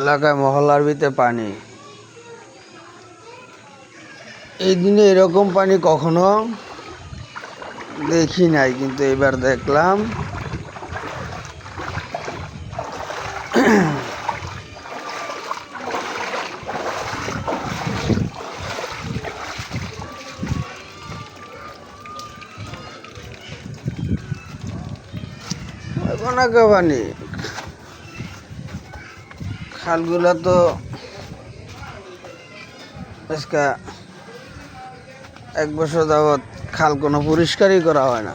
এলাকায় মহল্লার ভিতরে পানি। এই দিনে এরকম পানি কখনো দেখি নাই, কিন্তু এবার দেখলাম। অনেকে পানি? খালগুলো তো এক বছর যাবৎ খাল কোনো পরিষ্কারই করা হয় না।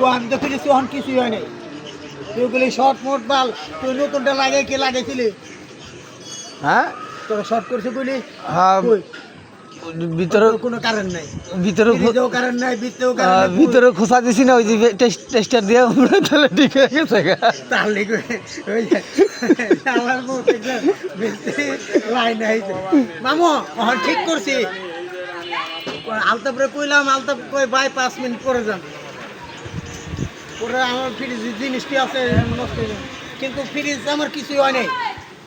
পাক না করছ কিছুই হয় নাই। তুই বলি শর্ট মোট বাল তুই নতুনটা লাগাই কে লাগাইছিলি হ্যাঁ? তোরা শর্ট করছে বলি হ্যাঁ। ভিতরে তোর কোনো কারণ নাই। ভিতরে কারণ নাই আহ, নাই ভিতরে খোসা দিছি না ওই যে টেস্টার দিয়ে আমরা তাহলে ঠিক হয়ে গেছে তাহলে লাইন। মামু ঠিক করছি। আলতাপরে কইলাম আলতাপ কই ভাই, পাঁচ মিনিট পরে যান। পরে আমার ফ্রিজ জিনিসটি আছে। কিন্তু ফ্রিজ আমার কিছুই হয় নাই।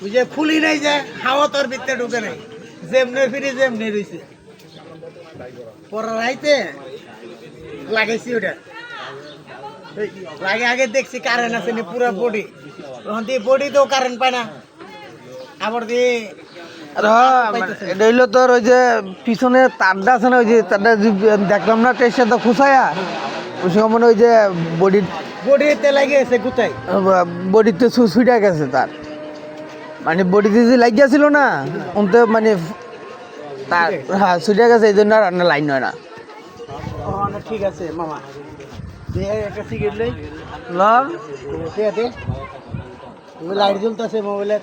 ওই যে খুলি নাই যে, হাওয়া তোর ভিতরে ঢুকে নাই। যেমনি ফ্রিজ এমনি রয়েছে পরে রাইতে লাগাইছি ওটা। লাগে আগে দেখছি কারেন্ট আছে পুরো বডি তখন দিয়ে বডিতেও কারেন্ট পায় না। আবার দিয়ে আর হ্যাঁ, মানে তোর ওই যে পিছনে তারটা আছে না ওই যে তারটা দেখলাম না টেস্টার তো খুসায়া ওই সময় মনে ওই যে বডি বডিতে লাগিয়েছে গুতাই। বডিতে ছুটে গেছে তার। মানে বডিতে যে লাগিয়েছিল না ওতে মানে তার হ্যাঁ ছুটে গেছে এই জন্য আর রান্না লাইন হয় না। ঠিক আছে মামা। একটা সিগারেট লই। ল দে দে। লাইট জ্বলতেছে মোবাইলের।